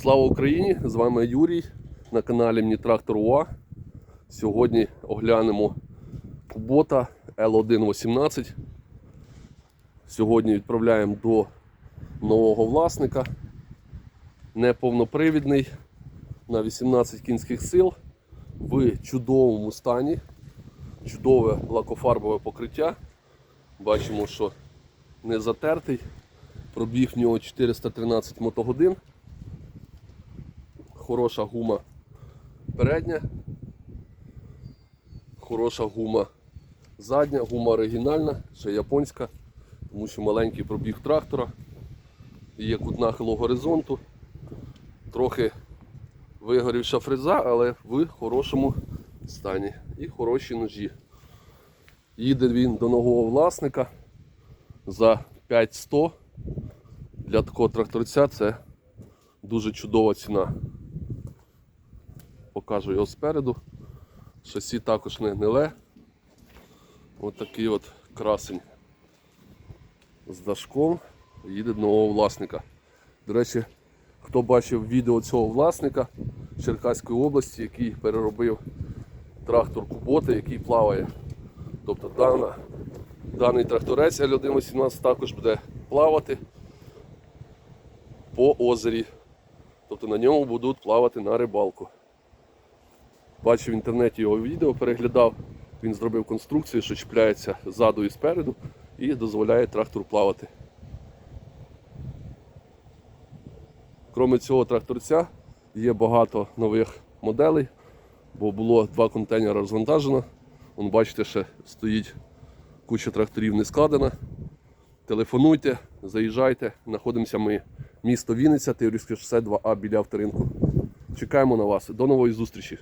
Слава Україні! З вами Юрій на каналі Мені Трактор УА. Сьогодні оглянемо кубота L118. Сьогодні відправляємо до нового власника. Неповнопривідний на 18 кінських сил в чудовому стані. Чудове лакофарбове покриття. Бачимо, що не затертий. Пробіг в нього 413 мотогодин. Хороша гума передня. Хороша гума задня, гума оригінальна, ще японська, тому що маленький пробіг трактора. Є кут нахилу горизонту. Трохи вигорівша фреза, але в хорошому стані. І хороші ножі. Їде він до нового власника за 5100. Для такого тракторця це дуже чудова ціна. Покажу його спереду. Шасі також не гниле. Ось такий от красень з дашком їде до нового власника. До речі, хто бачив відео цього власника Черкаської області, який переробив трактор Куботи, який плаває. Тобто дана, даний тракторець L118 також буде плавати по озері. Тобто на ньому будуть плавати на рибалку. Бачив в інтернеті його відео, переглядав. Він зробив конструкцію, що чіпляється ззаду і спереду і дозволяє трактору плавати. Крім цього тракторця є багато нових моделей, бо було два контейнери розвантажено. Вон, бачите, ще стоїть куча тракторів не складена. Телефонуйте, заїжджайте, знаходимося ми місто Вінниця, Тиврівське шосе 2А біля авторинку. Чекаємо на вас. До нової зустрічі!